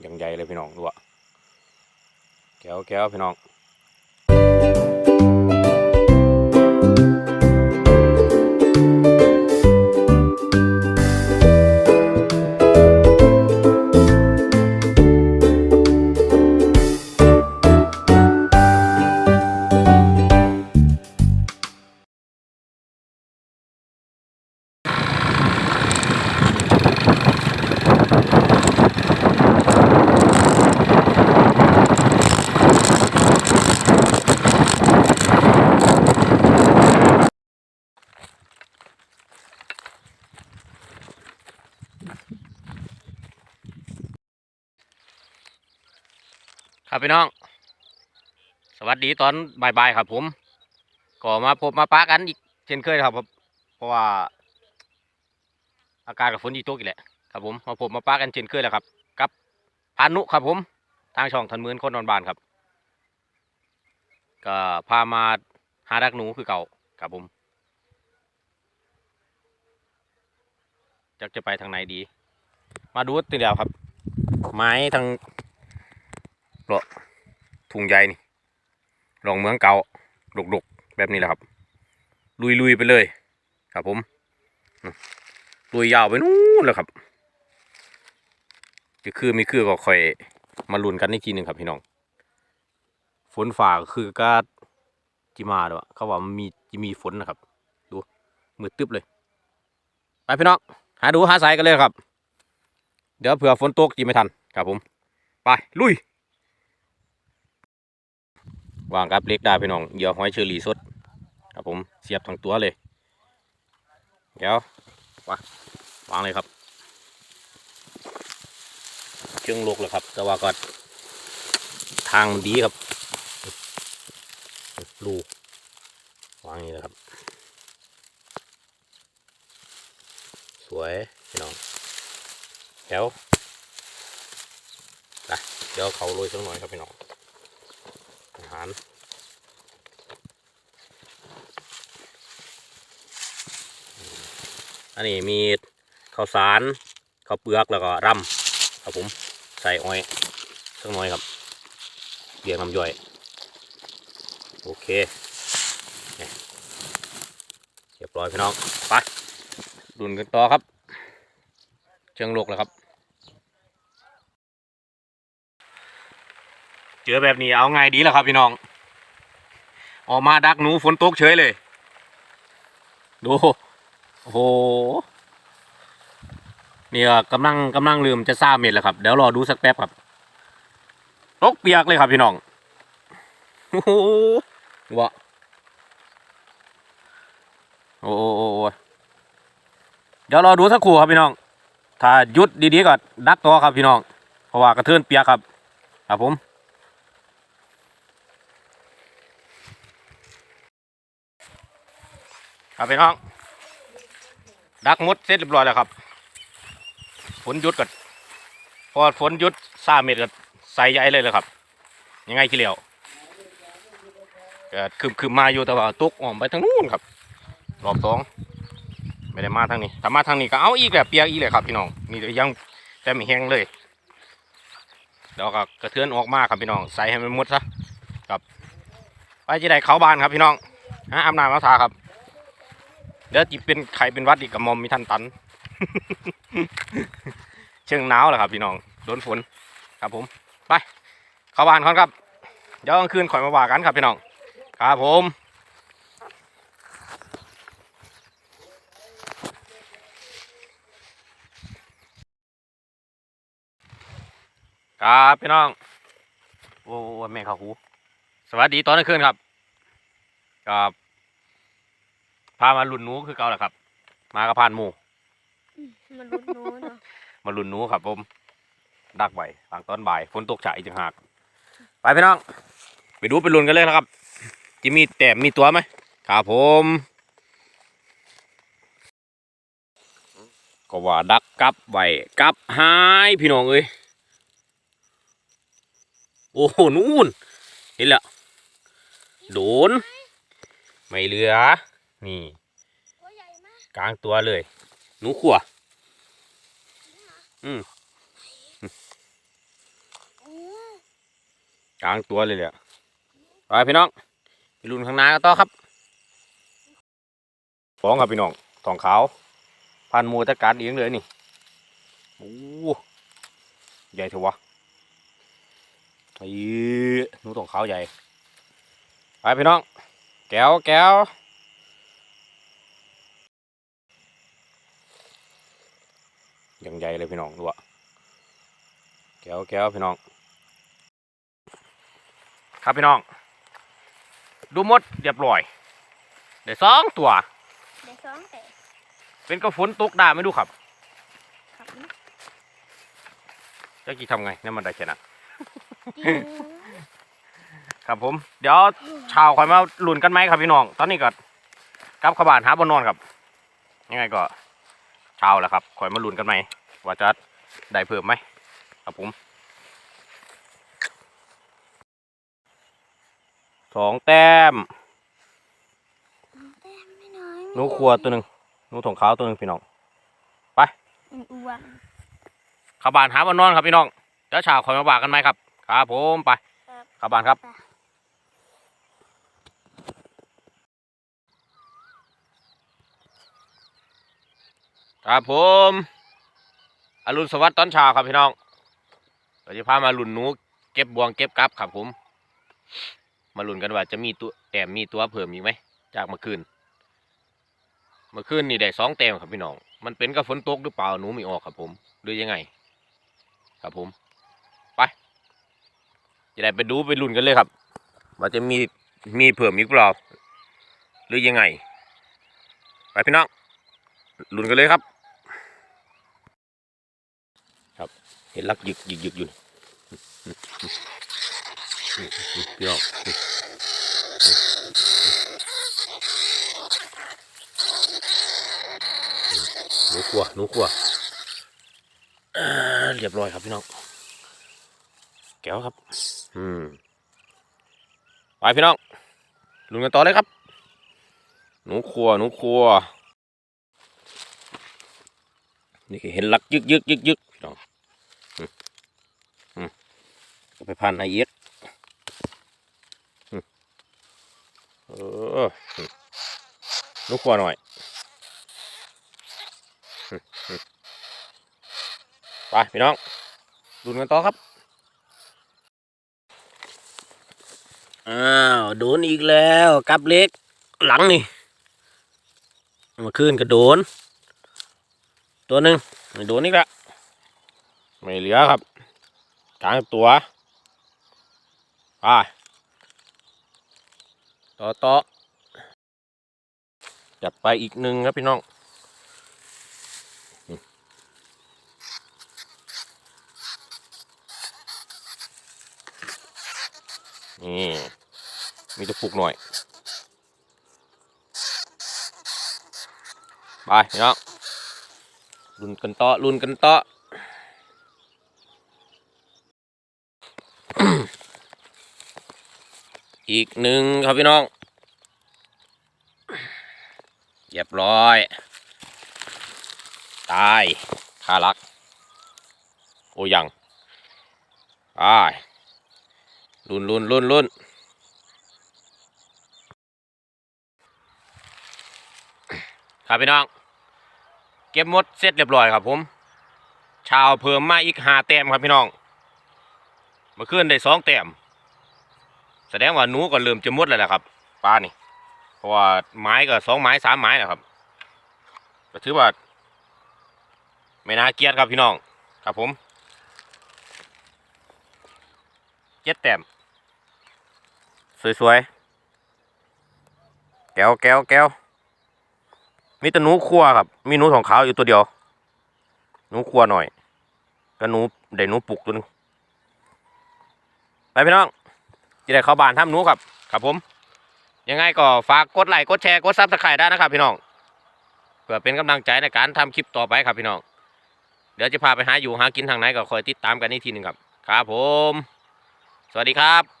อย่างใหญ่เลยพี่น้องดูอะแก้วแก้วพี่น้อง ครับพี่น้อง สวัสดีตอนบ่ายๆครับผม ก็มาพบมาปะกันอีกเช่นเคยครับ เพราะว่า อากาศกับฝนดีตกอีกแหละครับผมมาพบมาปะกันเช่นเคยแล้วครับ กับพานุครับผม ทางช่องทันหมือนคนนอนบานครับ ก็พามาหาดักหนูคือเก่าครับผมจะจะไปทางไหนดี มาดูตีเดียวครับ ไม้ทาง เลาะทุ่งใหญ่นี่ลองเมืองเก่าดกๆแบบนี้แหละครับ ลุยๆไปเลย ครับผมลุยยาวไปนู้นแล้วครับจะคือไม่คือก็ค่อยมาลุ้นกันอีกทีหนึ่งครับพี่น้อง ฝนฝ่าคือก็จิมาด้วยเขาว่ามันมีจะมีฝนนะครับ ดูมืดตึ๊บเลย ไปพี่น้องหาดูหาสายกันเลยครับ เดี๋ยวเผื่อฝนตกจีไม่ทันครับผม ไป ลุย วางกับเล็กได้พี่น้องเหยื่อหอยเชอรี่สดครับผมเสียบทั้งตัวเลย เดี๋ยววางวางเลยครับเชิงลกเลยครับ แต่ว่าก็ทางดีครับลูกวางอย่างนี้นะครับ สวยพี่น้องเดี๋ยวไปเดี๋ยวเขาโรยสักหน่อยครับพี่น้องารอันนี้มีข้าวสารข้าวเปลือกแล้วก็รำครับผมใส่อ้อยสักหน่อยครับเรียงน้ำย่อยโอเคเนี่ยเรียบร้อยพี่น้องไปดุนกันต่อครับ เชิงโลกแล้วครับ เจอแบบนี้เอาไงดีล่ะครับพี่น้อง ออกมาดักหนูฝนตกเฉยเลย ดูโอ้โหนี่ก็กำลังกำลังลืมจะซ่าเม็ดแล้วครับ เดี๋ยวรอดูสักแป๊บครับตกเปียกเลยครับพี่น้องโอ้โหวะโอ้โห้เดี๋ยวรอดูสักครู่ครับพี่น้อง ถ้ายุดดีๆก็ดักตัวครับพี่น้อง เพราะว่ากระเทือนเปียกครับ ครับผม ครับพี่น้อง ดักมดเสร็จเรียบร้อยแล้วครับ ฝนหยุดกันพอฝนหยุดซาเม็ดก็ใส่ใหญ่เลยเลยครับ ยังไงขี้เหลียวก็คืมคืมมาอยู่แต่ว่าตุกออกไปทางนู้นครับ รอบสองไม่ได้มาทางนี้ถ้ามาทางนี้ก็เอาอีกแบบเปียกอีกเลยครับพี่น้องนี่ยังแต่ไม่แห้งเลยเดี๋ยวก็กระเทือนออกมาครับพี่น้อง ใส่ให้มันหมดซะครับ ไปจะได้เขาบานครับพี่น้องหาอาบน้ำมาทาครับ เดี๋ยวจิเป็นไข่เป็นวัดอีกกับมอมมีทันตัน เชิงหนาวแหละครับพี่น้องโดนฝนครับผมไปเข้าบ้านก่อนครับเดี๋ยวกลางคืนข่อยมาว่ากันครับพี่น้องครับผมครับพี่น้อง โอ้แม่ข้าวหู สวัสดีตอนกลางคืนครับครับ พามาลุ่นหนูคือเก่าแหละครับ มากับพานหมูมันรุดนู้นเนาะมาลุ่นหนูครับ ผม ดักไว้หลังตอนบ่ายฝนตกฉะอีกจังหากไปพี่น้อง ไปดูไปลุ่นกันเลยนะครับจะมีแต้มมีตัวไหมครับผม ก็ว่าดักกลับไว้กลับหายพี่น้องเอ้ยโอ้โหนู่นเห็นแล้วโดน ไม่เหลือ นี่ตัวใหญ่มากกลางตัวเลย หนูขัวอืมกลางตัวเลยเลยอะไปพี่น้องไปลุ้นข้างหน้ากันต่อครับสองครับพี่น้องทองขาว พันหมูจัดการเองเลยนี่โอ้ใหญ่เถอะวะไอ้หนูทองขาวใหญ่ไปพี่น้อง แก้วแก้ว ยังใหญ่เลยพี่น้องดูอะแก้วแก้วพี่น้อง ครับพี่น้อง ดูหมดเรียบร้อยได้สองตัวเดี๋ยวซ้อมแต่เป็นกระฝนตกด่าไม่ดูครับขับจะกี่ทำไงนี่นมันได้แค่นั้นจริงครับผม เดี๋ยวเชาวคอยมาลุ้นกันไหมครับพี่น้อง ตอนนี้ก็กลับเขบานหาบนนอนครับ ยังไงก็ เชาวแหละครับคอยมาลุ้นกันไหมว่าจะได้เพิ่มไหมครับผมสองแต้มแต้มไม่น้อยหนูครัวตัวหนึ่งหนูถงขาวตัวหนึ่งพี่น้องอ้วนเขบานหาบนนอนครับพี่น้องเดี๋ยวเชาวคอยมาบากกันไหมครับ ครับผมไปเขบานครับ ครับผมอรุณสวัสดิ์ตอนเช้าครับพี่น้องเราจะพามาลุ่นหนูเก็บบวงเก็บกับครับผม มาลุ่นกันว่าจะมีตัวแต้มมีตัวเพิ่มอีกไหมจากเมื่อคืนเมื่อคืนนี่ได้สองแต้มครับพี่น้อง มันเป็นกับฝนตกหรือเปล่าหนูไม่ออกครับผมหรือยังไง ครับผม ไป จะได้ไปดูไปลุ่นกันเลยครับว่าจะมีมีเพิ่มอีกเปล่าหรือยังไง ไปพี่น้อง ลุ้นกันเลยครับ ครับเห็นลักยึกยึกยึกอยู่พี่น้องหนูกลัวหนูกลัวอ่าเรียบร้อยครับพี่น้องแก้วครับ อืมไปพี่น้องลุ้นกันต่อเลยครับ หนูครัว หนูครัว นี่คือเห็นลักยึกยึกยึกยึกพี่น้องไปพันไอเอสอืมเออลูกครัวหน่อยไปพี่น้องดูกันต่อครับ อ้าว โดนอีกแล้ว กับเล็ก หลังนี่ มาขึ้นก็โดน ตัวหนึ่งไม่โดนอีกล้วไม่เหลือครับกลางตัวไปต่อต่อจัดไปอีกหนึ่งครับพี่น้องนี่มีตะปุกหน่อย ไปพี่น้อง ลุนกันต่อลุนกันต่ออีกหนึ่งครับพี่น้องเรียบร้อย ตายขารัก โอ้ยังตายลุนลุนลุนลุนครับพี่น้อง เก็บหมดเสร็จเรียบร้อยครับผม ชาวเพิ่มมาอีกห้าแต้มครับพี่น้องเมื่อคืนได้สองแต้มแสดงว่าหนูก็เริ่มจะมดแล้วแหละครับปลานี่เพราะว่าไม้ก็สองไม้สามไม้แล้วครับก็ถือว่าไม่น่าเกลียดครับพี่น้องครับผมเจ็ดแต้มสวยๆแก้วแก้วแก้ว มีแต่หนูครัวครับ มีหนูทองขาวอยู่ตัวเดียว หนูครัวหน่อยก็หนูได้หนูปลุกตัวหนึงไปพี่น้องจะได้เข้าบ้านทำหนูครับ ครับผม ยังไงก็ฝากกดไลค์กดแชร์กดซับสไครต์ได้นะครับ พี่น้อง เพื่อเป็นกำลังใจในการทำคลิปต่อไปครับพี่น้อง เดี๋ยวจะพาไปหาอยู่หากินทางไหนก็คอยติดตามกันอีกทีหนึ่งครับ ครับผม สวัสดีครับ